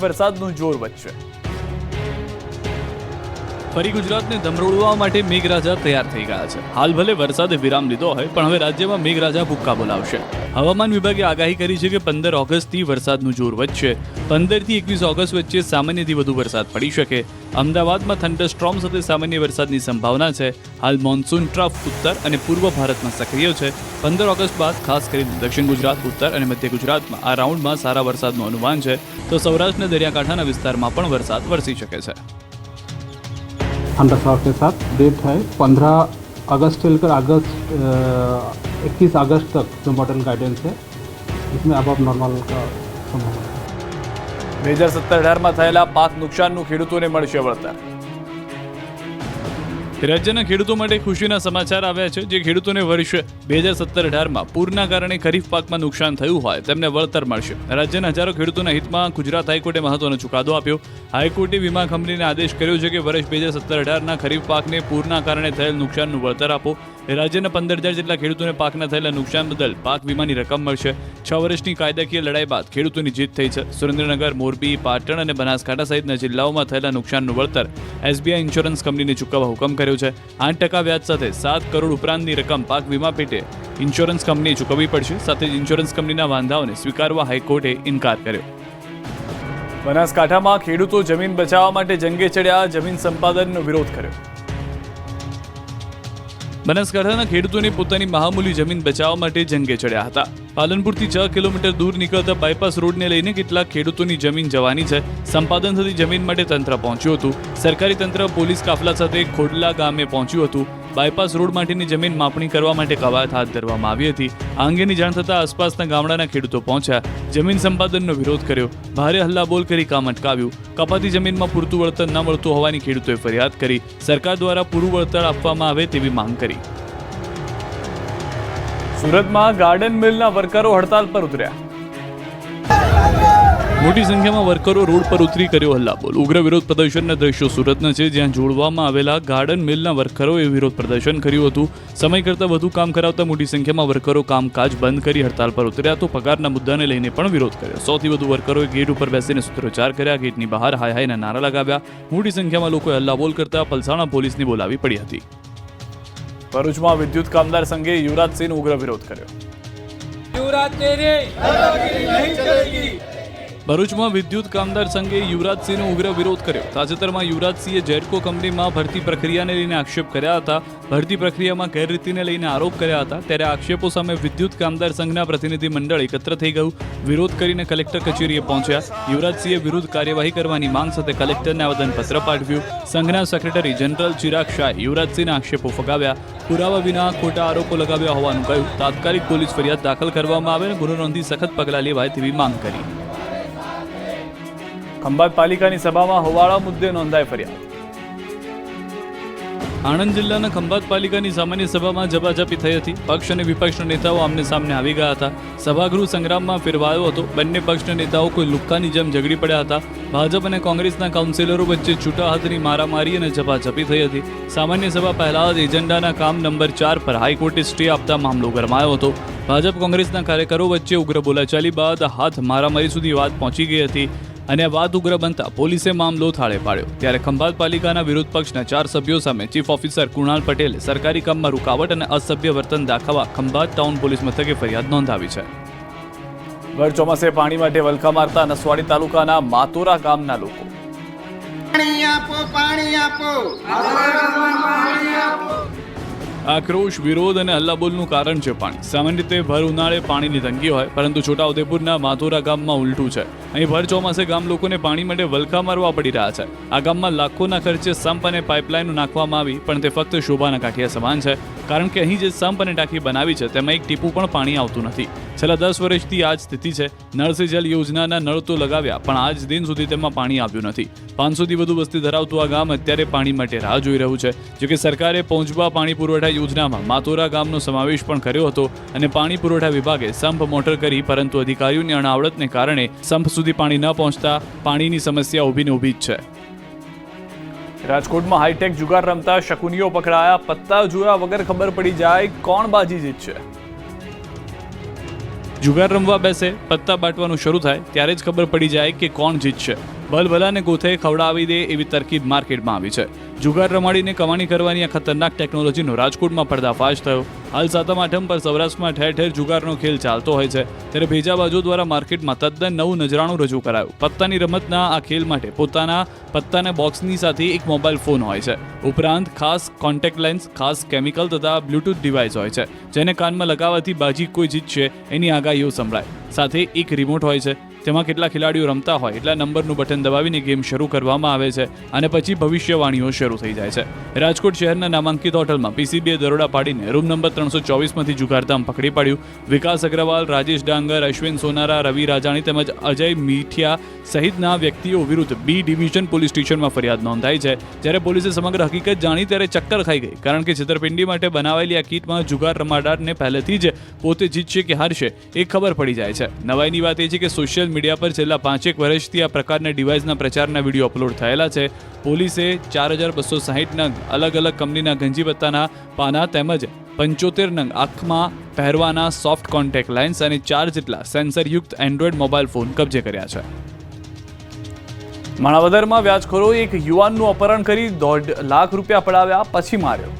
વરસાદનું જોર વધશે. ફરી ગુજરાતને ધમરોડવા માટે મેઘરાજા તૈયાર થઈ ગયા છે. હાલ ભલે વરસાદે વિરામ લીધો હોય, પણ હવે રાજ્યમાં મેઘરાજા ભૂક્કા બોલાવશે. હવામાન વિભાગે આગાહી કરી છે કે પંદર ઓગસ્ટથી વરસાદનું જોર વધશે. પંદરથી એકવીસ ઓગસ્ટ વચ્ચે સામાન્યથી વધુ વરસાદ પડી શકે. અમદાવાદમાં થંડરસ્ટ્રોમ સાથે સામાન્ય વરસાદની સંભાવના છે. હાલ મોન્સૂન ટ્રફ ઉત્તર અને પૂર્વ ભારતમાં સક્રિય છે. પંદર ઓગસ્ટ બાદ ખાસ કરીને દક્ષિણ ગુજરાત, ઉત્તર અને મધ્ય ગુજરાતમાં આ રાઉન્ડમાં સારા વરસાદનું અનુમાન છે. તો સૌરાષ્ટ્રના દરિયાકાંઠાના વિસ્તારમાં પણ વરસાદ વરસી શકે છે. ठंडा शॉट के साथ डेट है पंद्रह अगस्त से लेकर अगस्त इक्कीस अगस्त तक जो मॉडल गाइडेंस है इसमें अब अब नॉर्मल का संभावना है બે હજાર સત્તર અઢારમાં થયેલા પાક નુકસાનનું ખેડૂતોને મળશે વળતર રાજ્યના ખેડૂતો માટે ખુશીના સમાચાર આવ્યા છે. જે ખેડૂતોને વર્ષ બે હજાર સત્તર અઢારમાં પૂરના કારણે ખરીફ પાકમાં નુકસાન થયું હોય તેમને વળતર મળશે. રાજ્યના હજારો ખેડૂતોના હિતમાં ગુજરાત હાઈકોર્ટે મહત્વનો ચુકાદો આપ્યો. હાઈકોર્ટે વીમા કંપનીને આદેશ કર્યો છે કે વર્ષ બે હજાર સત્તર અઢારના ખરીફ પાકને પૂરના કારણે થયેલ નુકસાનનું વળતર આપો. રાજ્યના પંદર હજાર જેટલા ખેડૂતોને પાકના થયેલા નુકસાન બદલ પાક વીમાની રકમ મળશે. છ વર્ષની કાયદાકીય લડાઈ બાદ ખેડૂતોની જીત થઈ છે. સુરેન્દ્રનગર, મોરબી, પાટણ અને બનાસકાંઠા સહિતના જિલ્લાઓમાં થયેલા નુકસાનનું વળતર એસબીઆઈ ઇન્સ્યોરન્સ કંપનીને ચૂકવવા હુકમ કર્યો છે. આઠ ટકા વ્યાજ સાથે સાત કરોડ ઉપરાંતની રકમ પાક વીમા પેટે ઇન્સ્યોરન્સ કંપનીએ ચૂકવવી પડશે. સાથે જ ઇન્સ્યોરન્સ કંપનીના વાંધાઓને સ્વીકારવા હાઈકોર્ટે ઇન્કાર કર્યો. બનાસકાંઠામાં ખેડૂતો જમીન બચાવવા માટે જંગે ચડ્યા જમીન સંપાદનનો વિરોધ કર્યો. બનાસકાંઠાના ખેડૂતોને પોતાની મહામૂલી જમીન બચાવવા માટે જંગે ચડ્યા હતા. પાલનપુરથી છ કિલોમીટર દૂર નીકળતા બાયપાસ રોડને લઈને કેટલાક ખેડૂતોની જમીન જવાની છે. સંપાદન થતી જમીન માટે તંત્ર પહોંચ્યું હતું. સરકારી તંત્ર પોલીસ કાફલા સાથે ખોડલા ગામે પહોંચ્યું હતું. બાયપાસ રોડ માટેની જમીન માપણી કરવા માટે કવાયત હાથ ધરવામાં આવી હતી. આ અંગેની જાણ થતાં આસપાસના ગામડાના ખેડૂતો પહોંચ્યા. જમીન સંપાદનનો વિરોધ કર્યો. ભારે હલ્લાબોલ કરી કામ અટકાવ્યું. કપાતી જમીનમાં પૂરતું વળતર ન મળતું હોવાની ખેડૂતોએ ફરિયાદ કરી. સરકાર દ્વારા પૂરું વળતર આપવામાં આવે તેવી માંગ કરી. સુરતમાં ગાર્ડન મિલના વર્કરો હડતાલ પર ઉતર્યા. મોટી સંખ્યામાં વર્કરો રોડ પર ઉતરી કર્યો હલ્લાબોલ ઉગ્ર વિરોધ પ્રદર્શનના દ્રશ્યો સુરતના છે, જ્યાં જોડવામાં આવેલા ગાર્ડન મિલના વર્કરોએ વિરોધ પ્રદર્શન કર્યું હતું. સમય કરતાં વધુ કામ કરાવતા મોટી સંખ્યામાં વર્કરો કામકાજ બંધ કરી હડતાલ પર ઉતર્યા તો પગારના મુદ્દાને લઈને પણ વિરોધ કર્યો. સૌથી વધુ વર્કરોએ ગેટ ઉપર બેસીને સૂત્રોચ્ચાર કર્યા. ગેટની બહાર હાય હાયના નારા લગાવ્યા. મોટી સંખ્યામાં લોકોએ હલ્લાબોલ કરતા પલસાણા પોલીસને બોલાવી પડી હતી. ભરૂચમાં વિદ્યુત કામદાર સંઘે યુવરાજસિંહનો ઉગ્ર વિરોધ કર્યો. ભરૂચમાં વિદ્યુત કામદાર સંઘે યુવરાજસિંહનો ઉગ્ર વિરોધ કર્યો. તાજેતરમાં યુવરાજસિંહે જેડકો કંપનીમાં ભરતી પ્રક્રિયાને લઈને આક્ષેપ કર્યા હતા. ભરતી પ્રક્રિયામાં ગેરરીતિને લઈને આરોપ કર્યા હતા. ત્યારે આક્ષેપો સામે વિદ્યુત કામદાર સંઘના પ્રતિનિધિ મંડળ એકત્ર થઈ ગયું. વિરોધ કરીને કલેક્ટર કચેરીએ પહોંચ્યા. યુવરાજસિંહે વિરુદ્ધ કાર્યવાહી કરવાની માંગ સાથે કલેક્ટરને આવેદનપત્ર પાઠવ્યું. સંઘના સેક્રેટરી જનરલ ચિરાગ શાહે યુવરાજસિંહના આક્ષેપો ફગાવ્યા. પુરાવા વિના ખોટા આરોપો લગાવ્યા હોવાનું કહ્યું. તાત્કાલિક પોલીસ ફરિયાદ દાખલ કરવામાં આવે અને ગુનો નોંધી સખત પગલાં લેવાય તેવી માંગ કરી. ખંભાત પાલિકાની સભામાં હોવાળા મુદ્દે નોંધાઈ ફરિયાદ આણંદ જિલ્લાના ખંભાત પાલિકાની સામાન્ય સભામાં ઝપાઝપી થઈ હતી. પક્ષ અને વિપક્ષના નેતાઓ આમને સામને આવી ગયા હતા. સભાગૃહ સંગ્રામમાં ફેરવાયો હતો. બંને પક્ષના નેતાઓ કોઈ લુક્કાની જેમ ઝઘડી પડ્યા હતા. ભાજપ અને કોંગ્રેસના કાઉન્સિલરો વચ્ચે છૂટા હાથની મારામારી અને ઝપાઝપી થઈ હતી. સામાન્ય સભા પહેલા જ એજન્ડાના કામ નંબર ચાર પર હાઈકોર્ટે સ્ટે આપતા મામલો ગરમાયો હતો. ભાજપ કોંગ્રેસના કાર્યકરો વચ્ચે ઉગ્ર બોલાચાલી બાદ હાથ મારામારી સુધી વાત પહોંચી ગઈ હતી. અને વાત ઉગ્ર બનતા પોલીસે મામલો થાળે પાડ્યો. ત્યારે ખંભાત પાલિકાના વિરોધ પક્ષના ચાર સભ્યો સામે ચીફ ઓફિસર કુણાલ પટેલે સરકારી કામમાં રૂકાવટ અને અસભ્ય વર્તન દાખવવા ખંભાત ટાઉન પોલીસ મથકે ફરિયાદ નોંધાવી છે. ગર ચોમાસે પાણી માટે વલખા મારતા નસવાડી તાલુકાના માતોરા ગામના લોકો. પાણી આપો પાણી આપો. આક્રોશ, વિરોધ અને હલ્લાબોલનું કારણ છે પાણી. સામાન્ય રીતે ભર ઉનાળે પાણીની તંગી હોય, પરંતુ છોટાઉદેપુરના માથોરા ગામમાં ઉલટું છે. અહીં ભર ચોમાસે ગામ લોકોને પાણી માટે વલખા મારવા પડી રહ્યા છે. આ ગામમાં લાખોના ખર્ચે સંપ અને પાઇપલાઇનો નાખવામાં આવી, પણ તે ફક્ત શોભાના કાંઠિયા સમાન છે. કારણ કે અહીં જે સંપ અને ટાંકી બનાવી છે, તેમાં એક ટીપું પણ પાણી આવતું નથી. છેલ્લા દસ વર્ષથી આ જ સ્થિતિ છે. નળ જલ યોજનાના નળ તો લગાવ્યા, પણ આજ દિન સુધી તેમાં પાણી આવ્યું નથી. પાંચસોથી વધુ વસ્તી ધરાવતું આ ગામ અત્યારે પાણી માટે રાહ જોઈ રહ્યું છે. જોકે સરકારે પહોંચવા પાણી પુરવઠા યોજનામાં માતોરા ગામનો સમાવેશ પણ કર્યો હતો અને પાણી પુરવઠા વિભાગે સંપ મોટર કરી, પરંતુ અધિકારીઓની અણાવડતને કારણે સંપ સુધી પાણી ન પહોંચતા પાણીની સમસ્યા ઊભીને ઊભી જ છે. રાજકોટમાં હાઈટેક જુગાર રમતા શકુનીઓ પકડાયા. પત્તા જોયા વગર ખબર પડી જાય કોણ બાજી જીતશે. જુગાર રમવા બેસે, પત્તા બાંટવાનું શરૂ થાય, ત્યારે જ ખબર પડી જાય કે કોણ જીતશે. ભલભલાને ગોથે ખવડાવી દે એવી તરકીબ માર્કેટમાં આવી છે. જુગાર રમાડીને કમાણી કરવાની આ ખતરનાક ટેકનોલોજીનો રાજકોટમાં પર્દાફાશ થયો. હાલ સાતમ, આઠમ પર સૌરાષ્ટ્રમાં ઠેર ઠેર જુગારનો ખેલ ચાલતો હોય છે. ત્યારે ભેજાબાજો દ્વારા માર્કેટમાં તદ્દન નવું નજરાણું રજૂ કરાયું. પત્તાની રમતના આ ખેલ માટે પોતાના પત્તાના બોક્સની સાથે એક મોબાઈલ ફોન હોય છે. ઉપરાંત ખાસ કોન્ટેક્ટ લેન્સ, ખાસ કેમિકલ તથા બ્લૂટૂથ ડિવાઇસ હોય છે, જેને કાનમાં લગાવવાથી બાજી કોઈ જીતશે એની આગાહીઓ સંભળાય. સાથે એક રિમોટ હોય છે. તેમાં કેટલા ખેલાડીઓ રમતા હોય એટલા નંબરનું બટન દબાવીને ગેમ શરૂ કરવામાં આવે છે અને પછી ભવિષ્યવાણીઓ શરૂ થઈ જાય છે. રાજકોટ શહેરના નામાંકિત હોટલમાં પીસીબીએ દરોડા પાડીને રૂમ નંબર ત્રણસો ચોવીસમાંથી જુગારધામ પકડી પાડ્યું. વિકાસ અગ્રવાલ, રાજેશ ડાંગર, અશ્વિન સોનારા, રવિ રાજાણી તેમજ અજય મીઠિયા સહિતના વ્યક્તિઓ વિરુદ્ધ બી ડિવિઝન પોલીસ સ્ટેશનમાં ફરિયાદ નોંધાઈ છે. જ્યારે પોલીસે સમગ્ર હકીકત જાણી ત્યારે ચક્કર ખાઈ ગઈ કારણ કે છેતરપિંડી માટે બનાવેલી આ કીટમાં જુગાર રમાડારને પહેલેથી જ પોતે જીતશે કે હારશે એ ખબર પડી જાય છે. નવાઈની વાત એ છે કે સોશિયલ મીડિયા પર છેલ્લા પાંચેક વર્ષથી આ પ્રકારના ડિવાઇસના પ્રચારના વીડિયો અપલોડ થયેલા છે. પોલીસે ચાર હજાર બસો સાહીઠ અલગ અલગ કંપનીના ગંજી પત્તાના પાના તેમજ પંચોતેર નંગ આંખમાં પહેરવાના સોફ્ટ કોન્ટેક્ટ લેન્સ અને ચાર જેટલા સેન્સરયુક્ત એન્ડ્રોઇડ મોબાઈલ ફોન કબજે કર્યા છે. માણાવદરમાં વ્યાજખોરોએ એક યુવાનનું અપહરણ કરી દોઢ લાખ રૂપિયા પડાવ્યા, પછી માર્યો.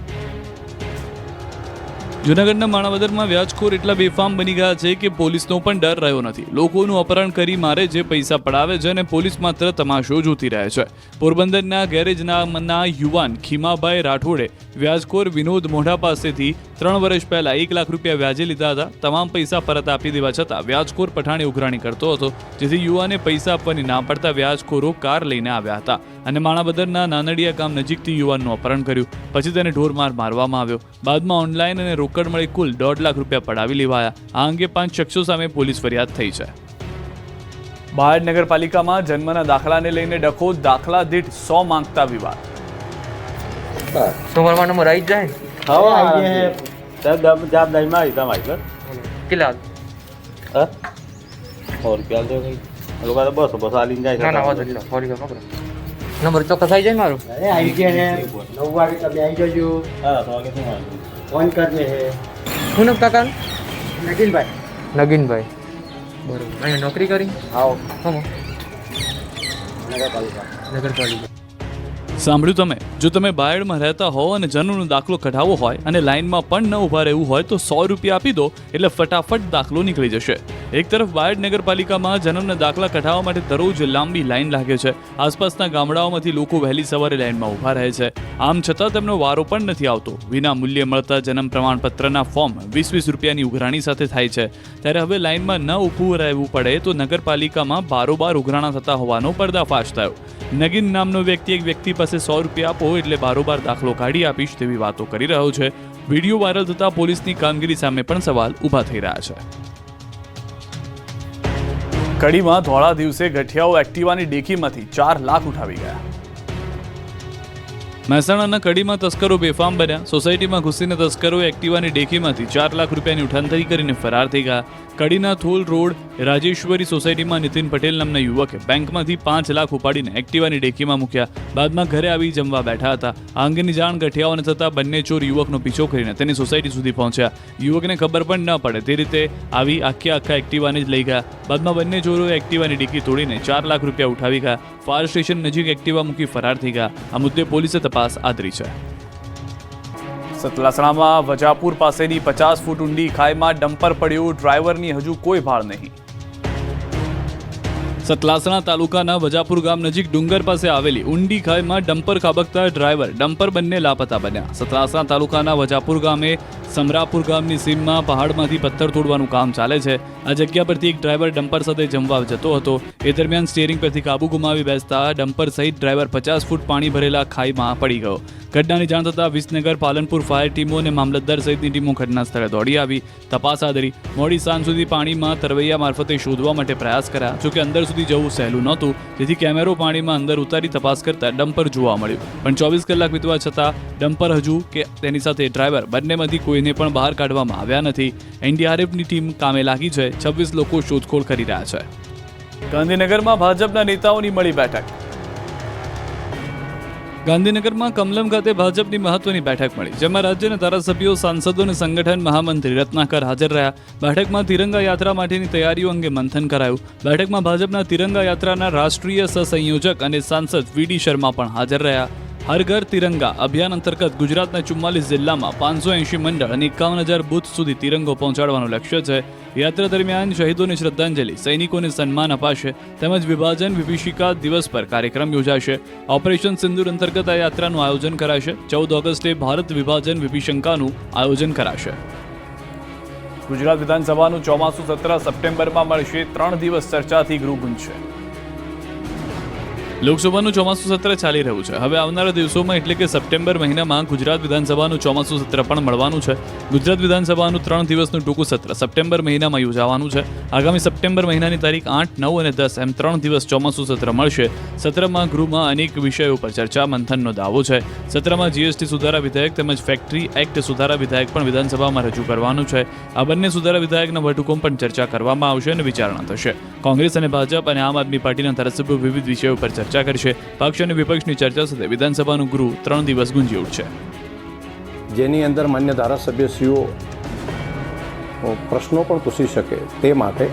જૂનાગઢના માણાવદરમાં વ્યાજખોર એટલા બેફામ બની ગયા છે કે પોલીસનો પણ ડર રહ્યો નથી. લોકોનું અપહરણ કરી મારે જે પૈસા પડાવે છે અને પોલીસ માત્ર તમાશો જોતી રહે છે. પોરબંદરના ગેરેજના યુવાન ખીમાભાઈ રાઠોડે વ્યાજખોર વિનોદ મોઢા પાસેથી ત્રણ વર્ષ પહેલા એક લાખ રૂપિયા વ્યાજે લીધા હતા. તમામ પૈસા પરત આપી દેવા છતાં વ્યાજખોર પઠાણી ઉઘરાણી કરતો હતો, જેથી યુવાને પૈસા આપવાની ના પડતા વ્યાજખોરો કાર લઈને આવ્યા હતા અને માણાબદરના નાનડિયા ગામ નજીકથી યુવાનનું અપહરણ કર્યું. પછી તેને ઢોરમાર મારવામાં આવ્યો. બાદમાં ઓનલાઈન અને રોકડ મળી કુલ દોઢ લાખ રૂપિયા પડાવી લેવાયા. આ અંગે પાંચ શખ્સો સામે પોલીસ ફરિયાદ થઈ છે. બાયડ નગરપાલિકામાં જન્મના દાખલાને લઈને ડખો દાખલા દીઠ સો માંગતા વિવાદ. તમારા નંબર આવી જ જાય. હા જવાબદારી મારી તમારી પર કેટલા હા? સો રૂપિયા દો કઈ લોકો તો બસો બસો આલીને જાય ના ના વાંધો નહીં સોરી પકડો. નંબર ચોક્કસ આવી જાય મારું? આવી ગયા નવ વાગે તમે આવી જજો હા સો વાગે? ફોન કરજે. હે શું નામ કાકા? નગીનભાઈ. નગીનભાઈ. બરોબર. અહીંયા નોકરી કરી? આવો. હમ નગરપાલિકા. નગરપાલિકા. સાંભળ્યું તમે? જો તમે બાયડમાં રહેતા હો અને જન્મનો દાખલો કઢાવવો હોય અને લાઇનમાં પણ ન ઊભા રહેવું હોય તો સો રૂપિયા આપી દો એટલે ફટાફટ દાખલો નીકળી જશે. એક તરફ બાયડ નગરપાલિકામાં જન્મના દાખલા કઢાવવા માટે દરરોજ લાંબી લાઈન લાગે છે. આસપાસના ગામડાઓમાંથી લોકો વહેલી સવારે લાઈનમાં ઊભા રહે છે. આમ છતાં તેમનો વારો પણ નથી આવતો. વિના મૂલ્યે મળતા જન્મ પ્રમાણપત્રના ફોર્મ વીસ વીસ રૂપિયાની ઉઘરાણી સાથે થાય છે. ત્યારે હવે લાઈનમાં ન ઊભું રહેવું પડે તો નગરપાલિકામાં બારોબાર ઉઘરાણા થતા હોવાનો પર્દાફાશ થયો. નગીન નામનો વ્યક્તિ એક વ્યક્તિ પાસે સો રૂપિયા આપો એટલે બારોબાર દાખલો કાઢી આપીશ તેવી વાતો કરી રહ્યો છે. વીડિયો વાયરલ થતા પોલીસની કામગીરી સામે પણ સવાલ ઊભા થઈ રહ્યા છે. કડીમાં ધોળા દિવસે ગઠિયાઓ એક્ટિવાની ડેકીમાંથી ચાર લાખ ઉઠાવી ગયા. મહેસાણાના કડીમાં તસ્કરો બેફામ બન્યા. સોસાયટીમાં ઘૂસીને તસ્કરો એક્ટિવાની ડેકીમાંથી ચાર લાખ રૂપિયાની ઉઠાંતરી કરીને ફરાર થઈ ગયા. કડીના થોલ રોડ, રાજેશ્વરી સોસાયટીમાં નીતિન પટેલ નામના યુવકે બેંકમાંથી પાંચ લાખ ઉપાડીને એક્ટિવાની ડેકીમાં મૂક્યા. બાદમાં ઘરે આવી જમવા બેઠા હતા. આ અંગેની જાણ ગઠિયાઓને થતાં બંને ચોર યુવકનો પીછો કરીને તેની સોસાયટી સુધી પહોંચ્યા. યુવકને ખબર પણ ન પડે. તે રીતે આવી આખી આખા એક્ટિવાને જ લઈ ગયા. બાદમાં બંને ચોરોએ એક્ટિવાની ડીકી તોડીને ચાર લાખ રૂપિયા ઉઠાવી ગયા. ફાયર સ્ટેશન નજીક એક્ટિવા મૂકી ફરાર થઈ ગયા. આ મુદ્દે પોલીસે તપાસ આદરી છે. સતલાસણામાં વજાપુર પાસેની પચાસ ફૂટ ઊંડી ખાઈમાં ડમ્પર પડ્યું ડ્રાઈવરની હજુ કોઈ ભાળ નહીં. સતલાસણા તાલુકાના વજાપુર ગામ નજીક ડુંગર પાસે આવેલી ઊંડી ખાઈમાં ડમ્પર ખાબકતા ડ્રાઈવર ડમ્પર બંને લાપતા બન્યા. સતલાસણા તાલુકાના વજાપુર ગામે સમરાપુર ગામની સીમમાં પહાડમાંથી પથ્થર તોડવાનું કામ ચાલે છે. આ જગ્યા પરથી એક ડ્રાઈવર ડમ્પર સાથે જમવા જતો હતો. એ દરમિયાન સ્ટીયરિંગ પરથી કાબુ ગુમાવી બેસતા ડમ્પર સહિત ડ્રાઈવર પચાસ ફૂટ પાણી ભરેલા ખાઈમાં પડી ગયો. ઘટનાની જાણ થતાં વિસનગર, પાલનપુર ફાયર ટીમો અને મામલતદાર સહિતની ટીમો ઘટના સ્થળે દોડી આવી. તપાસ આદરી મોડી સાંજ સુધી પાણીમાં તરવૈયા મારફતે શોધવા માટે પ્રયાસ કર્યા, જોકે અંદર સુધી જવું સહેલું નહોતું. જેથી કેમેરો પાણીમાં અંદર ઉતારી તપાસ કરતા ડમ્પર જોવા મળ્યું. પણ ચોવીસ કલાક વીતવા છતાં ડમ્પર હજુ કે તેની સાથે ડ્રાઈવર બંનેમાંથી કોઈને પણ બહાર કાઢવામાં આવ્યા નથી. એનડીઆરએફની ટીમ કામે લાગી છે. છવ્વીસ લોકો શોધખોળ કરી રહ્યા છે. ગાંધીનગરમાં ભાજપના નેતાઓની મળી બેઠક. ગાંધીનગરમાં કમલમ ખાતે ભાજપની મહત્વની બેઠક મળી, જેમાં રાજ્યના ધારાસભ્યો, સાંસદો અને સંગઠન મહામંત્રી રત્નાકર હાજર રહ્યા. બેઠકમાં તિરંગા યાત્રા માટેની તૈયારીઓ અંગે મંથન કરાયું. બેઠકમાં ભાજપના તિરંગા યાત્રાના રાષ્ટ્રીય સહસંયોજક અને સાંસદ વી ડી શર્મા પણ હાજર રહ્યા. હર ઘર તિરંગા અભિયાન અંતર્ગત ગુજરાતના ચુમ્માલીસ જિલ્લામાં પાંચસો એંશી મંડળ અને એકાવન હજાર બૂથ સુધી તિરંગો પહોંચાડવાનું લક્ષ્ય છે. યાત્રા દરમિયાન શહીદોને શ્રદ્ધાંજલિ, સૈનિકોને સન્માન અપાશે તેમજ વિભાજન વિભીષિકા દિવસ પર કાર્યક્રમ યોજાશે. ઓપરેશન સિંદુર અંતર્ગત આ યાત્રાનું આયોજન કરાશે. ચૌદ ઓગસ્ટે ભારત વિભાજન વિભીષંકાનું આયોજન કરાશે. ગુજરાત વિધાનસભાનું ચોમાસું સત્ર સપ્ટેમ્બરમાં મળશે. ત્રણ દિવસ ચર્ચાથી ગૃહ ગુંજશે. લોકસભાનું ચોમાસું સત્ર ચાલી રહ્યું છે. હવે આવનારા દિવસોમાં એટલે કે સપ્ટેમ્બર મહિનામાં ગુજરાત વિધાનસભાનું ચોમાસું સત્ર પણ મળવાનું છે. ગુજરાત વિધાનસભાનું ત્રણ દિવસનું ટૂંકું સત્ર સપ્ટેમ્બર મહિનામાં યોજાવાનું છે. આગામી સપ્ટેમ્બર મહિનાની તારીખ આઠ, નવ અને દસ એમ ત્રણ દિવસ ચોમાસું સત્ર મળશે. સત્રમાં ગૃહમાં અનેક વિષયો ઉપર ચર્ચા, મંથનનો દાવો છે. સત્રમાં જીએસટી સુધારા વિધેયક તેમજ ફેક્ટરી એક્ટ સુધારા વિધેયક પણ વિધાનસભામાં રજૂ કરવાનું છે. આ બંને સુધારા વિધેયકના વટહુકમ પણ ચર્ચા કરવામાં આવશે અને વિચારણા થશે. કોંગ્રેસ અને ભાજપ અને આમ આદમી પાર્ટીના ધારાસભ્યો વિવિધ વિષયો પર ચર્ચા કરશે પક્ષ અને વિપક્ષની ચર્ચા સાથે વિધાનસભાનું ગૃહ ત્રણ દિવસ ગુંજી ઉઠશે. જેની અંદર માન્ય ધારાસભ્યશ્રીઓ પ્રશ્નો પણ પૂછી શકે તે માટે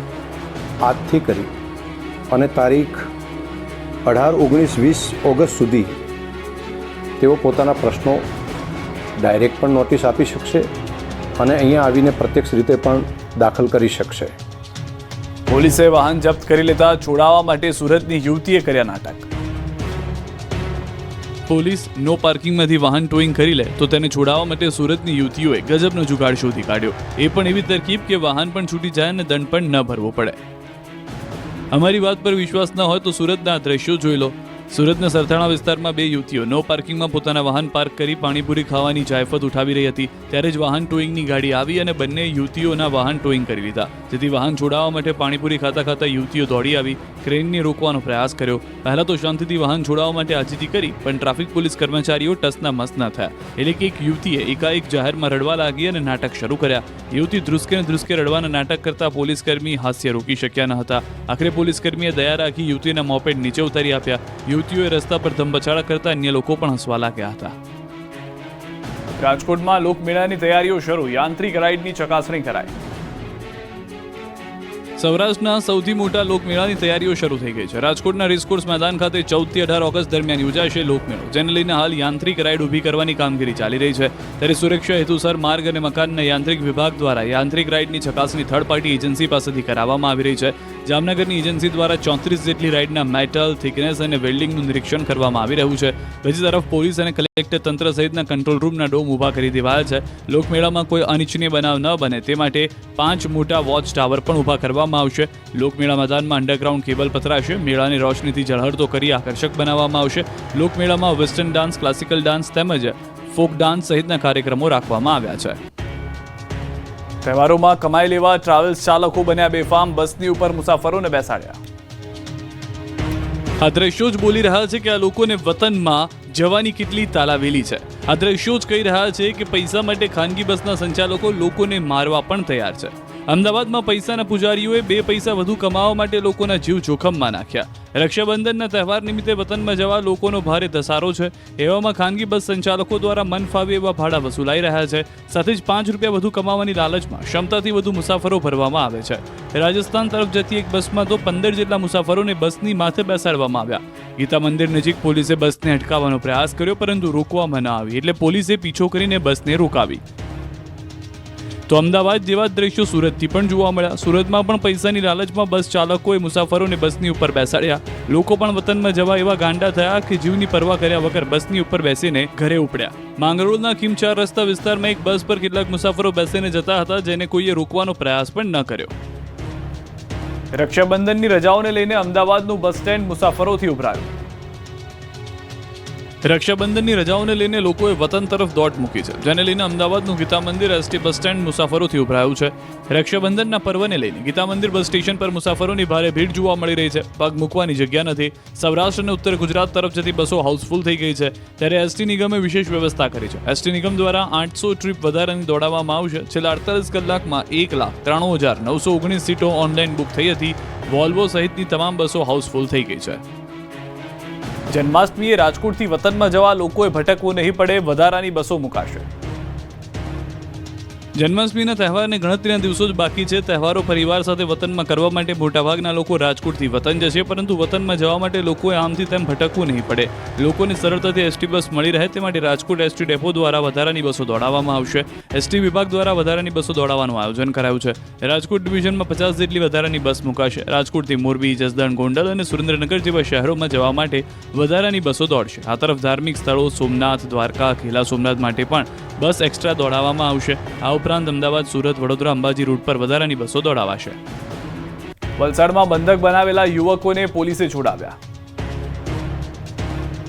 આજથી કરી અને તારીખ અઢાર, ઓગણીસ, વીસ ઓગસ્ટ સુધી તેઓ પોતાના પ્રશ્નો ડાયરેક્ટ પણ નોટિસ આપી શકશે અને અહીંયા આવીને પ્રત્યક્ષ રીતે પણ દાખલ કરી શકશે. પોલીસે વાહન જપ્ત કરી લેતા છોડાવવા માટે સુરતની યુવતીએ કર્યા નાટક. પોલીસ નો પાર્કિંગમાંથી વાહન ટોઈંગ કરી લે તો તેને છોડાવવા માટે સુરતની યુવતીઓએ ગજબનો જુગાડ શોધી કાઢ્યો. એ પણ એવી તરકીબ કે વાહન પણ છૂટી જાય અને દંડ પણ ન ભરવો પડે. અમારી વાત પર વિશ્વાસ ન હોય તો સુરતના દ્રશ્યો જોઈ લો. સુરતના સરથાણા વિસ્તારમાં બે યુવતીઓ નો પાર્કિંગમાં પોતાના વાહન પાર્ક કરી પાણીપુરી ખાવાની જાયફત ઉઠાવી રહી હતી. ત્યારે જ વાહન ટોઈંગની ગાડી આવી અને બંને યુવતીઓના વાહન ટોઈંગ કરી લીધા. જેથી વાહન છોડાવવા માટે પાણીપુરી ખાતા ખાતા યુવતીઓ દોડી આવી, ક્રેનને રોકવાનો પ્રયાસ કર્યો. પહેલા તો શાંતિથી વાહન છોડાવવા માટે આજીજી કરી, પણ ટ્રાફિક પોલીસ કર્મચારીઓ ટસના મસ ના થયા. એટલે કે એક યુવતીએ એકાએક જાહેરમાં રડવા લાગી અને નાટક શરૂ કર્યા. યુવતી ધ્રુસકે ને ધ્રુસકે રડવાના નાટક કરતા પોલીસ કર્મી હાસ્ય રોકી શક્યા ન હતા. આખરે પોલીસ કર્મીએ દયા રાખી યુવતીના મોપેડ નીચે ઉતારી આપ્યા. યુવતીઓએ રસ્તા પર ધમબચાડા કરતા અન્ય લોકો પણ હસવા લાગ્યા હતા. રાજકોટમાં લોકમેળાની તૈયારીઓ શરૂ. યાંત્રિક રાઇડની ચકાસણી કરાઈ. સૌરાષ્ટ્રના સૌથી મોટા લોકમેળાની તૈયારીઓ શરૂ થઈ ગઈ છે. રાજકોટના રેસકોર્સ મેદાન ખાતે ચૌદથી અઢાર ઓગસ્ટ દરમિયાન યોજાશે લોકમેળો, જેને લઈને હાલ યાંત્રિક રાઇડ ઊભી કરવાની કામગીરી ચાલી રહી છે. ત્યારે સુરક્ષા હેતુસર માર્ગ અને મકાનના યાંત્રિક વિભાગ દ્વારા યાંત્રિક રાઇડની ચકાસણી થર્ડ પાર્ટી એજન્સી પાસેથી કરાવવામાં આવી રહી છે. જામનગરની એજન્સી દ્વારા ચોત્રીસ જેટલી રાઇડના મેટલ થિકનેસ અને વેલ્ડિંગનું નિરીક્ષણ કરવામાં આવી રહ્યું છે. બીજી તરફ પોલીસ અને કલેક્ટર તંત્ર સહિતના કંટ્રોલ રૂમના ડોમ ઊભા કરી દેવાયા છે. લોકમેળામાં કોઈ અનિચ્છનીય બનાવ ન બને, તે માટે પાંચ મોટા વોચ ટાવર પણ ઊભા કરવામાં આવશે. લોકમેળા મેદાનમાં અંડરગ્રાઉન્ડ કેબલ પથરાશે. મેળાની રોશનીથી ઝળહળતો કરી આકર્ષક બનાવવામાં આવશે. લોકમેળામાં વેસ્ટર્ન ડાન્સ ક્લાસિકલ ડાન્સ તેમજ ફોક ડાન્સ સહિતના કાર્યક્રમો રાખવામાં આવ્યા છે. તહેવારોમાં કમાઈ લેવા ટ્રાવેલ્સ ચાલકો બન્યા બેફામ, બસની ઉપર મુસાફરોને બેસાડ્યા. આ દ્રશ્યો જ બોલી રહ્યા છે કે આ લોકોને વતનમાં જવાની કેટલી તાલાવેલી છે? આ દ્રશ્યો જ કહી રહ્યા છે કે પૈસા માટે ખાનગી બસના સંચાલકો લોકોને મારવા પણ તૈયાર છે. અમદાવાદમાં પૈસાના પૂજારીઓએ બે પૈસા વધુ કમાવા માટે લોકોના જીવ જોખમમાં નાખ્યા. રક્ષાબંધનના તહેવાર નિમિત્તે વતનમાં જવા લોકોનો ભારે ધસારો છે. એવામાં ખાનગી બસ સંચાલકો દ્વારા મન ફાવે એવા ભાડા વસૂલાઈ રહ્યા છે. સાથે જ પાંચ રૂપિયા વધુ કમાવાની લાલચમાં ક્ષમતાથી વધુ મુસાફરો ભરવામાં આવે છે. રાજસ્થાન તરફ જતી એક બસમાં તો પંદર જેટલા મુસાફરોને બસની માથે બેસાડવામાં આવ્યા. ગીતા મંદિર નજીક પોલીસે બસને અટકાવવાનો પ્રયાસ કર્યો, પરંતુ રોકવામાં ન આવી. એટલે પોલીસે પીછો કરીને બસને રોકાવી. તો અમદાવાદ જેવા દ્રશ્યો સુરતથી પણ જોવા મળ્યા. સુરતમાં પણ પૈસાની લાલચમાં બસ ચાલકોએ મુસાફરોને બસની ઉપર બેસાડ્યા. લોકો પણ વતનમાં જવા એવા ગાંડા થયા કે જીવની પરવા કર્યા વગર બસની ઉપર બેસીને ઘરે ઉપડ્યા. માંગરોળના ખીમચાર રસ્તા વિસ્તારમાં એક બસ પર કેટલાક મુસાફરો બેસીને જતા હતા, જેને કોઈએ રોકવાનો પ્રયાસ પણ ન કર્યો. રક્ષાબંધનની રજાઓને લઈને અમદાવાદનું બસ સ્ટેન્ડ મુસાફરોથી ઉભરાયું. રક્ષાબંધનની રજાઓને લઈને લોકોએ વતન તરફ દોટ મૂકી છે, જેને લઈને અમદાવાદનું ગીતા મંદિર એસટી બસ સ્ટેન્ડ મુસાફરોથી ઉભરાયું છે. રક્ષાબંધનના પર્વને લઈને ગીતા મંદિર બસ સ્ટેશન પર મુસાફરોની ભારે ભીડ જોવા મળી રહી છે. પગ મૂકવાની જગ્યા નથી. સૌરાષ્ટ્ર અને ઉત્તર ગુજરાત તરફ જતી બસો હાઉસફુલ થઈ ગઈ છે. ત્યારે એસટી નિગમે વિશેષ વ્યવસ્થા કરી છે. એસટી નિગમ દ્વારા આઠસો ટ્રીપ વધારાની દોડાવવામાં આવશે. છેલ્લા અડતાલીસ કલાકમાં એક લાખ ત્રાણું હજાર નવસો ઓગણીસ સીટો ઓનલાઈન બુક થઈ હતી. વોલ્વો સહિતની તમામ બસો હાઉસફુલ થઈ ગઈ છે. જન્માષ્ટમીએ રાજકોટથી વતનમાં જવા લોકોએ ભટકવું નહીં પડે વધારાની બસો મુકાશે. જન્માષ્ટમીના તહેવારને ગણતરીના દિવસો જ બાકી છે. તહેવારો પરિવાર સાથે વતનમાં કરવા માટે મોટાભાગના લોકો રાજકોટથી વતન જશે, પરંતુ વતનમાં જવા માટે લોકોએ આમથી તેમ ભટકવું નહીં પડે. લોકોને સરળતાથી એસટી બસ મળી રહે, તે માટે રાજકોટ એસટી ડેપો દ્વારા વધારાની બસો દોડાવવામાં આવશે. એસટી વિભાગ દ્વારા વધારાની બસો દોડાવવાનું આયોજન કરાયું છે. રાજકોટ ડિવિઝનમાં પચાસ જેટલી વધારાની બસ મુકાશે. રાજકોટથી મોરબી, જસદણ, ગોંડલ અને સુરેન્દ્રનગર જેવા શહેરોમાં જવા માટે વધારાની બસો દોડશે. આ તરફ ધાર્મિક સ્થળો સોમનાથ, દ્વારકા, ખેલા સોમનાથ માટે પણ બસ એક્સ્ટ્રા દોડાવવામાં આવશે. આ ઉપરાંત અમદાવાદ, સુરત, વડોદરા, અંબાજી રૂટ પર વધારાની બસો દોડાવાશે વલસાડમાં બંધક બનાવેલા યુવકોને પોલીસે છોડાવ્યા.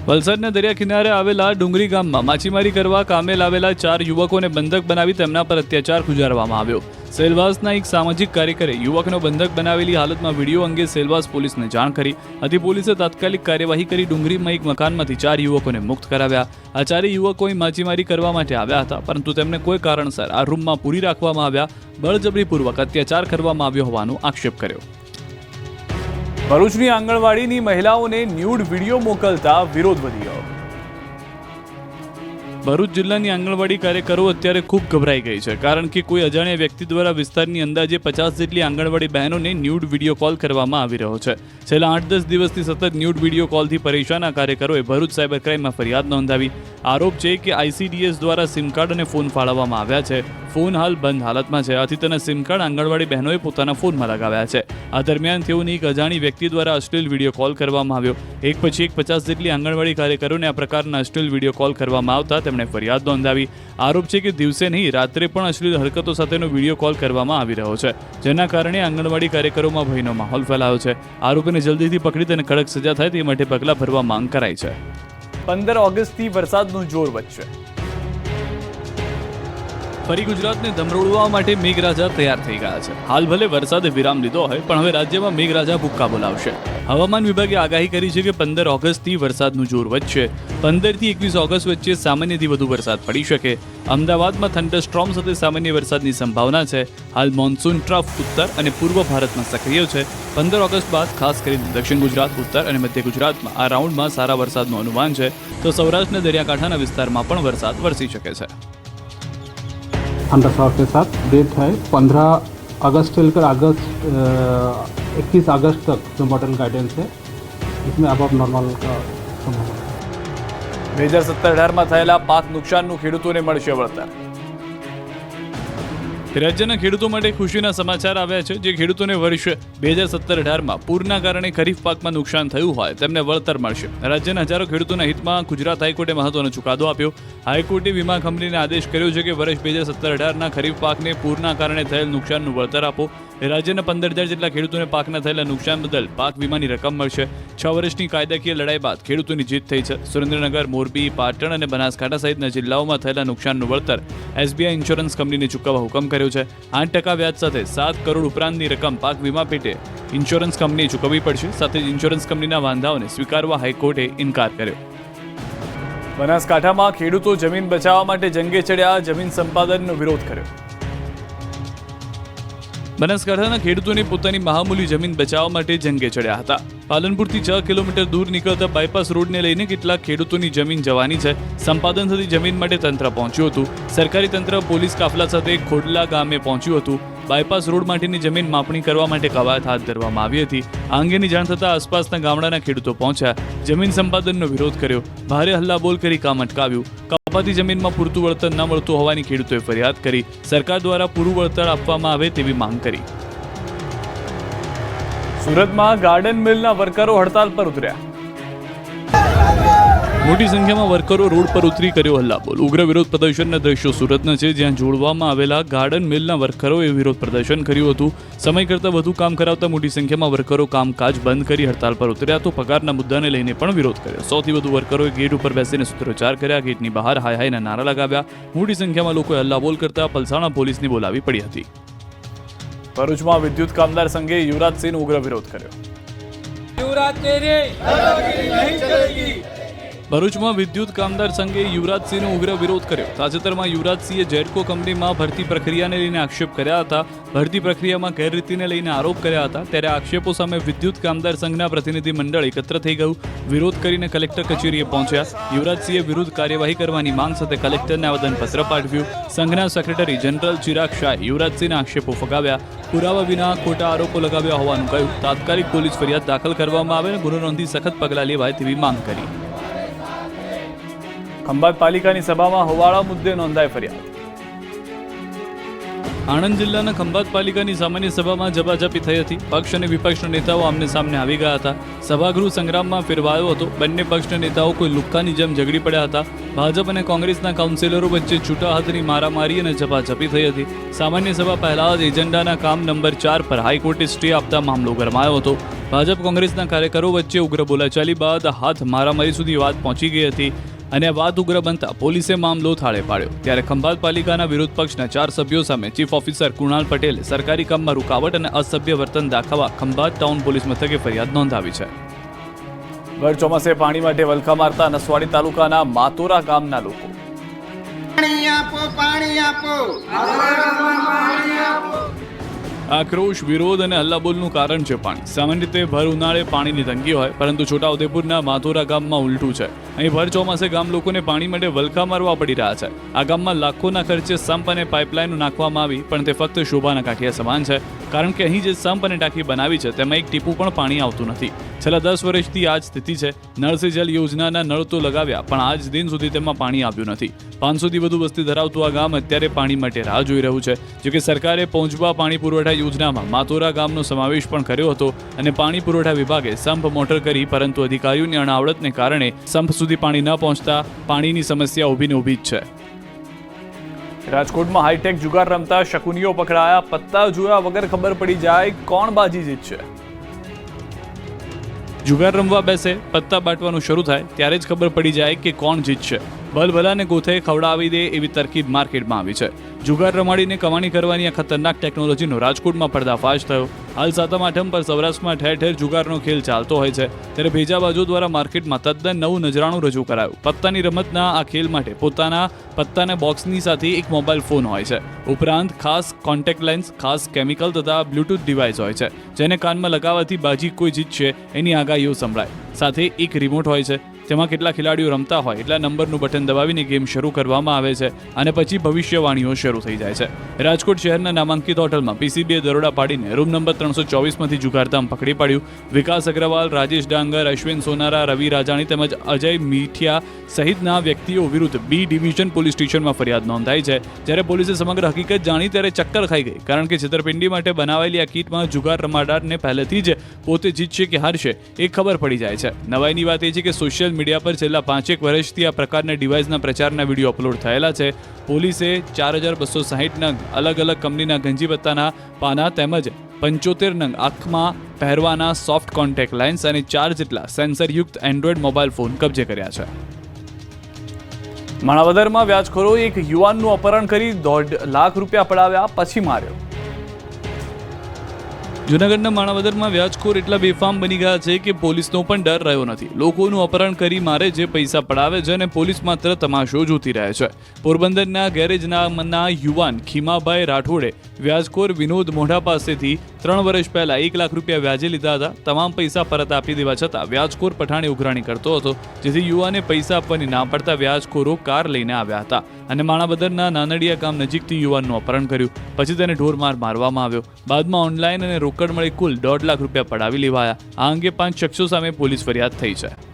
વલસાડના દરિયા કિનારે આવેલા ડુંગરી ગામમાં માછીમારી કરવા કામે લાવેલા ચાર યુવકોને બંધક બનાવી તેમના પર અત્યાચાર ગુજારવામાં આવ્યો. સેલવાસના એક સામાજિક કાર્યકરે યુવકનો બંધક બનાવેલી હાલતમાં વીડિયો અંગે સેલવાસ પોલીસને જાણ કરી. હતી પોલીસે તાત્કાલિક કાર્યવાહી કરી ડુંગરીમાં એક મકાનમાંથી ચાર યુવકોને મુક્ત કરાવ્યા. આ ચારેય યુવકોએ માછીમારી કરવા માટે આવ્યા હતા, પરંતુ તેમને કોઈ કારણસર આ રૂમમાં પૂરી રાખવામાં આવ્યા. બળજબરીપૂર્વક અત્યાચાર કરવામાં આવ્યો હોવાનો આક્ષેપ કર્યો. ભરૂચની આંગણવાડીની મહિલાઓને ન્યૂડ વીડિયો મોકલતા વિરોધ વધી ગયો ભરૂચ જિલ્લાની આંગણવાડી કાર્યકરો અત્યારે ખૂબ ગભરાઈ ગઈ છે, કારણ કે કોઈ અજાણ્યા વ્યક્તિ દ્વારા વિસ્તારની અંદાજે પચાસ જેટલી આંગણવાડી બહેનોને ન્યૂડ વીડિયો કોલ કરવામાં આવી રહ્યો છે. છેલ્લા આઠ દસ દિવસથી સતત ન્યૂડ વીડિયો કોલથી પરેશાન આ કાર્યકરોએ ભરૂચ સાયબર ક્રાઇમમાં ફરિયાદ નોંધાવી. આરોપ છે કે આઈસીડીએસ દ્વારા સિમ કાર્ડ અને ફોન ફાળવવામાં આવ્યા છે. ફોન હાલ બંધ હાલતમાં છે. આથી તેના સિમ કાર્ડ આંગણવાડી બહેનોએ પોતાના ફોનમાં લગાવ્યા છે. આ દરમિયાન તેઓની એક અજાણી વ્યક્તિ દ્વારા અશ્લીલ વીડિયો કોલ કરવામાં આવ્યો. એક પછી એક પચાસ જેટલી આંગણવાડી કાર્યકરોને આ પ્રકારના અશ્લીલ વીડિયો કોલ કરવામાં આવતા તેમણે ફરિયાદ નોંધાવી. આરોપ છે કે દિવસે નહીં, રાત્રે પણ અશ્લીલ હરકતો સાથેનો વીડિયો કોલ કરવામાં આવી રહ્યો છે, જેના કારણે આંગણવાડી કાર્યકરોમાં ભયનો માહોલ ફેલાયો છે. આરોપીને જલ્દીથી પકડી તેને કડક સજા થાય તે માટે પગલાં ભરવા માંગ કરાઈ છે. પંદર ઓગસ્ટથી વરસાદનું જોર વધશે ફરી ગુજરાતને ધમરોળવા માટે મેઘરાજા તૈયાર થઈ ગયા છે. હાલ ભલે વરસાદે વિરામ લીધો હોય, પણ હવે રાજ્યમાં મેઘરાજા ભૂક્કા બોલાવશે. હવામાન વિભાગે આગાહી કરી છે કે પંદર ઓગસ્ટથી વરસાદનું જોર વધશે. પંદરથી એકવીસ ઓગસ્ટ વચ્ચે સામાન્યથી વધુ વરસાદ પડી શકે. અમદાવાદમાં થંડરસ્ટ્રોમ સાથે સામાન્ય વરસાદની સંભાવના છે. હાલ મોન્સૂન ટ્રફ ઉત્તર અને પૂર્વ ભારતમાં સક્રિય છે. પંદર ઓગસ્ટ બાદ ખાસ કરીને દક્ષિણ ગુજરાત, ઉત્તર અને મધ્ય ગુજરાતમાં આ રાઉન્ડમાં સારા વરસાદનું અનુમાન છે. તો સૌરાષ્ટ્રના દરિયાકાંઠાના વિસ્તારમાં પણ વરસાદ વરસી શકે છે. थंडा शॉवर के साथ डेट है पंद्रह अगस्त से लेकर अगस्त इक्कीस अगस्त तक जो मॉडल गाइडेंस है इसमें अब नॉर्मल का संभावना है બે હજાર સત્તર અઢારમાં થયેલા પાક નુકસાનનું ખેડૂતોને મળશે વળતર રાજ્યના ખેડૂતો માટે ખુશીના સમાચાર આવ્યા છે. જે ખેડૂતોને વર્ષ બે હજાર સત્તર અઢારમાં પૂરના કારણે ખરીફ પાકમાં નુકસાન થયું હોય તેમને વળતર મળશે. રાજ્યના હજારો ખેડૂતોના હિતમાં ગુજરાત હાઈકોર્ટે મહત્વનો ચુકાદો આપ્યો. હાઈકોર્ટે વીમા કંપનીને આદેશ કર્યો છે કે વર્ષ બે હજાર સત્તર અઢારના ખરીફ પાકને પૂરના કારણે થયેલ નુકસાનનું વળતર આપો. રાજ્યના પંદર હજાર જેટલા ખેડૂતોને પાકના થયેલા નુકસાન બદલ પાક વીમાની રકમ મળશે. છ વર્ષની કાયદાકીય લડાઈ બાદ ખેડૂતોની જીત થઈ છે. સુરેન્દ્રનગર, મોરબી, પાટણ અને બનાસકાંઠા સહિતના જિલ્લાઓમાં થયેલા નુકસાનનું વળતર એસબીઆઈ ઇન્સ્યોરન્સ કંપનીને ચૂકવવા હુકમ કર્યો છે. આઠ ટકા વ્યાજ સાથે સાત કરોડ ઉપરાંતની રકમ પાક વીમા પેટે ઇન્સ્યોરન્સ કંપનીએ ચૂકવવી પડશે. સાથે જ ઇન્સ્યોરન્સ કંપનીના વાંધાઓને સ્વીકારવા હાઈકોર્ટે ઇનકાર કર્યો. બનાસકાંઠામાં ખેડૂતો જમીન બચાવવા માટે જંગે ચડ્યા જમીન સંપાદનનો વિરોધ કર્યો. બનાસકાંઠાના ખેડૂતોને પોતાની મહામૂલી જમીન બચાવવા માટે જંગે ચડ્યા હતા. પાલનપુરથી છ કિલોમીટર દૂર નીકળતા બાયપાસ રોડને લઈને કેટલાક ખેડૂતોની જમીન જવાની છે. સંપાદન થતી જમીન માટે તંત્ર પહોંચ્યું હતું. સરકારી તંત્ર પોલીસ કાફલા સાથે ખોડલા ગામે પહોંચ્યું હતું. બાયપાસ રોડ માટેની જમીન માપણી કરવા માટે કવાયત હાથ ધરવામાં આવી હતી. આ અંગેની જાણ થતાં આસપાસના ગામડાના ખેડૂતો પહોંચ્યા. જમીન સંપાદનનો વિરોધ કર્યો. ભારે હલ્લાબોલ કરી કામ અટકાવ્યું. કપાતી જમીનમાં પૂરતું વળતર ન મળતું હોવાની ખેડૂતોએ ફરિયાદ કરી. સરકાર દ્વારા પૂરું વળતર આપવામાં આવે તેવી માંગ કરી. સુરતમાં ગાર્ડન મિલના વર્કરો હડતાલ પર ઉતર્યા. મોટી સંખ્યામાં વર્કરો રોડ પર ઉતરી કર્યો હલ્લાબોલ. ઉગ્ર વિરોધ પ્રદર્શનના દ્રશ્યો સુરતના છે, જ્યાં જોડવામાં આવેલા ગાર્ડન મિલના વર્કરોએ વિરોધ પ્રદર્શન કર્યું હતું. સમય કરતાં વધુ કામ કરાવતા મોટી સંખ્યામાં વર્કરો કામકાજ બંધ કરી હડતાલ પર ઉતર્યા તો પગારના મુદ્દાને લઈને પણ વિરોધ કર્યો. સૌથી વધુ વર્કરોએ ગેટ ઉપર બેસીને સૂત્રોચ્ચાર કર્યા. ગેટની બહાર હાય હાયના નારા લગાવ્યા. મોટી સંખ્યામાં લોકોએ હલ્લાબોલ કરતા પલસાણા પોલીસને બોલાવી પડી હતી. ભરૂચમાં વિદ્યુત કામદાર સંઘે યુવરાજસિંહનો ઉગ્ર વિરોધ કર્યો. ભરૂચમાં વિદ્યુત કામદાર સંઘે યુવરાજસિંહનો ઉગ્ર વિરોધ કર્યો. તાજેતરમાં યુવરાજસિંહે જેડકો કંપનીમાં ભરતી પ્રક્રિયાને લઈને આક્ષેપ કર્યા હતા. ભરતી પ્રક્રિયામાં ગેરરીતિને લઈને આરોપ કર્યા હતા. ત્યારે આક્ષેપો સામે વિદ્યુત કામદાર સંઘના પ્રતિનિધિ મંડળ એકત્ર થઈ ગયું. વિરોધ કરીને કલેક્ટર કચેરીએ પહોંચ્યા. યુવરાજસિંહે વિરુદ્ધ કાર્યવાહી કરવાની માંગ સાથે કલેક્ટરને આવેદનપત્ર પાઠવ્યું. સંઘના સેક્રેટરી જનરલ ચિરાગ શાહે યુવરાજસિંહના આક્ષેપો ફગાવ્યા. પુરાવા વિના ખોટા આરોપો લગાવ્યા હોવાનું કહ્યું. તાત્કાલિક પોલીસ ફરિયાદ દાખલ કરવામાં આવે અને ગુનો નોંધી સખત પગલાં લેવાય તેવી માંગ કરી. ખંભાત પાલિકાની સભામાં હોવાળા મુદ્દે નોંધાઈ ફરિયાદ. આણંદ જિલ્લાના ખંભાત પાલિકાની સામાન્ય સભામાં ઝપાઝપી થઈ હતી. પક્ષ અને વિપક્ષના નેતાઓ આમને સામને આવી ગયા હતા. સભાગૃહ સંગ્રામમાં ફેરવાયો હતો. બંને પક્ષના નેતાઓ કોઈ લુક્કાની જેમ ઝઘડી પડ્યા હતા. ભાજપ અને કોંગ્રેસના કાઉન્સિલરો વચ્ચે છૂટા હાથની મારામારી અને ઝપાઝપી થઈ હતી. સામાન્ય સભા પહેલા જ એજન્ડાના કામ નંબર ચાર પર હાઈકોર્ટે સ્ટે આપતા મામલો ગરમાયો હતો. ભાજપ કોંગ્રેસના કાર્યકરો વચ્ચે ઉગ્ર બોલાચાલી બાદ હાથ મારામારી સુધી વાત પહોંચી ગઈ હતી. અને આ વાત ઉગ્ર બનતા પોલીસે મામલો થાળે પાડ્યો. ત્યારે ખંભાત પાલિકાના વિરોધ પક્ષના ચાર સભ્યો સામે ચીફ ઓફિસર કુણાલ પટેલે સરકારી કામમાં રૂકાવટ અને અસભ્ય વર્તન દાખવવા ખંભાત ટાઉન પોલીસ મથકે ફરિયાદ નોંધાવી છે. ગઢ ચોમાસે પાણી માટે વલખા મારતા નસવાડી તાલુકાના માતોરા ગામના લોકો. પાણી આપો પાણી આપો. આક્રોશ વિરોધ અને હલ્લાબોલનું કારણ છે પાણી. સામાન્ય રીતે ભર ઉનાળે પાણીની તંગી હોય પરંતુ છોટાઉદેપુરના માથોરા ગામમાં ઉલટું છે. અહીં ભર ચોમાસે ગામ લોકોને પાણી માટે વલખા મારવા પડી રહ્યા છે. આ ગામમાં લાખોના ખર્ચે સંપ અને પાઇપલાઇન નાખવામાં આવી, પણ તે ફક્ત શોભાના કાંઠિયા સમાન છે. કારણ કે અહીં જે સંપ અને ટાંકી બનાવી છે, તેમાં એક ટીપું પણ પાણી આવતું નથી. છેલ્લા દસ વર્ષથી આ જ સ્થિતિ છે. નળ સે જલ યોજનાના નળ તો લગાવ્યા, પણ આજ દિન સુધી તેમાં પાણી આવ્યું નથી. પાંચસોથી વધુ વસ્તી ધરાવતું આ ગામ અત્યારે પાણી માટે રાહ જોઈ રહ્યું છે. જોકે સરકારે પહોંચવા પાણી પુરવઠા યોજનામાં માતોરા ગામનો સમાવેશ પણ કર્યો હતો અને પાણી પુરવઠા વિભાગે સંપ મોટર કરી, પરંતુ અધિકારીઓની અણાવડતને કારણે સંપ સુધી પાણી ન પહોંચતા પાણીની સમસ્યા ઊભીને ઊભી જ છે. રાજકોટમાં હાઈટેક જુગાર રમતા શકુનીઓ પકડાયા, પત્તા જોયા વગર ખબર પડી જાય કોણ બાજી જીતશે. જુગાર રમવા બેસે, પત્તા બાંટવાનું શરૂ થાય, ત્યારે જ ખબર પડી જાય કે કોણ જીતશે. ભલભલાને ગોથે ખવડાવી દે એવી તરકીબ માર્કેટમાં આવી છે. જુગાર રમાડીને કમાણી કરવાની આ ખતરનાક ટેકનોલોજીનો રાજકોટમાં પર્દાફાશ થયો. હાલ સાતમ આઠમ પર સૌરાષ્ટ્રમાં ઠેર ઠેર જુગારનો ખેલ ચાલતો હોય છે. ત્યારે ભેજાબાજુ દ્વારા માર્કેટમાં તદ્દન નવું નજરાણું રજૂ કરાયું. પત્તાની રમતના આ ખેલ માટે પોતાના પત્તાના બોક્સની સાથે એક મોબાઈલ ફોન હોય છે. ઉપરાંત ખાસ કોન્ટેક્ટ લેન્સ, ખાસ કેમિકલ તથા બ્લૂટૂથ ડિવાઇસ હોય છે, જેને કાનમાં લગાવવાથી બાજી કોઈ જીતશે એની આગાહીઓ સંભળાય. સાથે એક રિમોટ હોય છે તેમાં કેટલા ખેલાડીઓ રમતા હોય એટલા નંબરનું બટન દબાવીને ગેમ શરૂ કરવામાં આવે છે અને પછી ભવિષ્યવાણીઓ શરૂ થઈ જાય છે. રાજકોટ શહેરના નામાંકિત હોટલમાં પીસીબીએ દરોડા પાડીને રૂમ નંબર ત્રણસો ચોવીસમાંથી જુગારધામ પકડી પાડ્યું. વિકાસ અગ્રવાલ, રાજેશ ડાંગર, અશ્વિન સોનારા, રવિ રાજાણી તેમજ અજય મીઠિયા સહિતના વ્યક્તિઓ વિરુદ્ધ બી ડિવિઝન પોલીસ સ્ટેશનમાં ફરિયાદ નોંધાઈ છે. જ્યારે પોલીસે સમગ્ર હકીકત જાણી ત્યારે ચક્કર ખાઈ ગઈ કારણ કે છેતરપિંડી માટે બનાવેલી આ કીટમાં જુગાર રમાડારને પહેલેથી જ પોતે જીતશે કે હારશે એ ખબર પડી જાય છે. નવાઈની વાત એ છે કે સોશિયલ મીડિયા પર છેલ્લા પાંચેક વર્ષથી આ પ્રકારના ડિવાઇસના પ્રચારના વીડિયો અપલોડ થયેલા છે. પોલીસે ચાર હજાર બસો સાહીઠ નંગ અલગ અલગ કંપનીના ગંજીપત્તાના પાના તેમજ પંચોતેર નંગ આંખમાં પહેરવાના સોફ્ટ કોન્ટેક્ટ લેન્સ અને ચાર જેટલા સેન્સરયુક્ત એન્ડ્રોઇડ મોબાઈલ ફોન કબજે કર્યા છે. માણાવદરમાં વ્યાજખોરોએ એક યુવાનનું અપહરણ કરી દોઢ લાખ રૂપિયા પડાવ્યા, પછી માર્યો. જૂનાગઢના માણાવદરમાં વ્યાજખોર એટલા બેફામ બની ગયા છે કે પોલીસનો પણ ડર રહ્યો નથી. લોકોનું અપહરણ કરી મારે જે પૈસા પડાવે છે અને પોલીસ માત્ર તમાશો જોતી રહે છે. પોરબંદરના ગેરેજના યુવાન ખીમાભાઈ રાઠોડે વ્યાજખોર વિનોદ મોઢા પાસેથી ત્રણ વર્ષ પહેલા એક લાખ રૂપિયા વ્યાજે લીધા હતા. તમામ પૈસા પરત આપી દેવા છતાં વ્યાજખોર પઠાણે ઉઘરાણી કરતો હતો, જેથી યુવાને પૈસા આપવાની ના પડતા વ્યાજખોરો કાર લઈને આવ્યા હતા. અને માણાબદરના નાનડિયા ગામ નજીકથી યુવાનનું અપહરણ કર્યું. પછી તેને ઢોરમાર મારવામાં આવ્યો. બાદમાં ઓનલાઈન અને રોકડ મળી કુલ દોઢ લાખ રૂપિયા પડાવી લેવાયા. આ અંગે પાંચ શખ્સો સામે પોલીસ ફરિયાદ થઈ છે.